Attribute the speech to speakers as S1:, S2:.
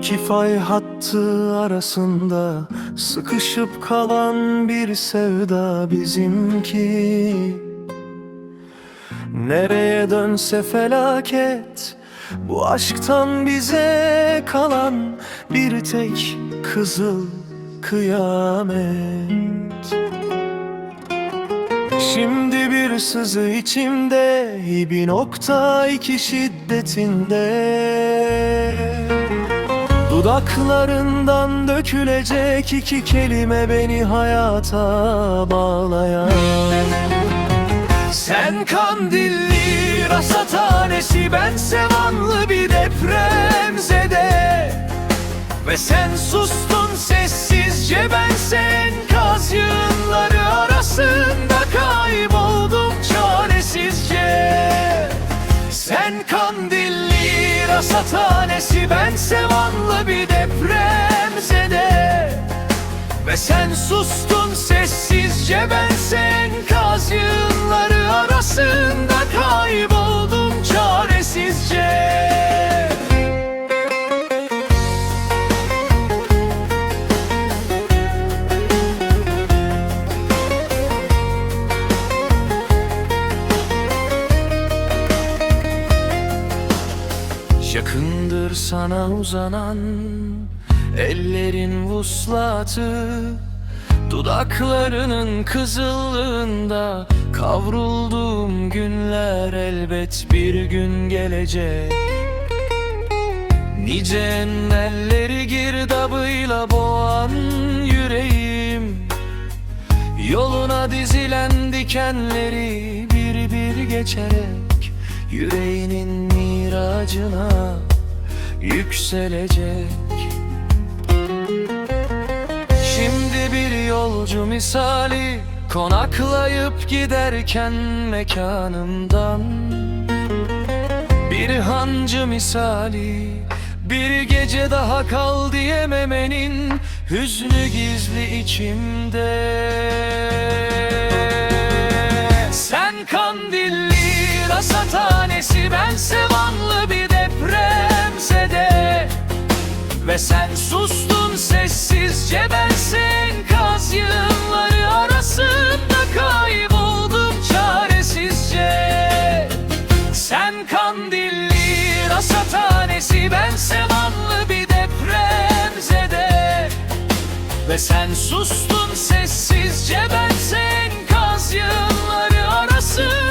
S1: İki fay hattı arasında Sıkışıp kalan bir sevda bizimki. Nereye dönse felaket Bu aşktan bize kalan Bir tek kızıl kıyamet. Şimdi bir sızı içimde Bir nokta iki şiddetinde Dudaklarından dökülecek iki kelime Beni hayata bağlayan. Sen kandilli rasathanesi Ben sevanlı bir depremzede. Ve sen sustun sessizce bense enkaz yığınları kandilli rasathanesi ben sevanlı bir depremzede. Ve sen sustun sessizce bense enkaz yığınları arasında kayboldum Yakındır sana uzanan Ellerin vuslatı. Dudaklarının kızıllığında Kavrulduğum günler elbet bir gün gelecek. Nice engelleri girdabıyla boğan yüreğim. Yoluna dizilen dikenleri bir bir geçerek Yüreğinin miracına yükselecek. Şimdi bir yolcu misali Konaklayıp giderken mekanımdan. Bir hancı misali Bir gece daha kal diyememenin Hüznü gizli içimde. Sen kandilli rasathanesi Ben Ve sen sustun sessizce bense enkaz yığınları arasında kayboldum çaresizce. Sen kandilli rasathanesi bense vanlı bir depremzede. Ve sen sustun sessizce bense enkaz yığınları arasında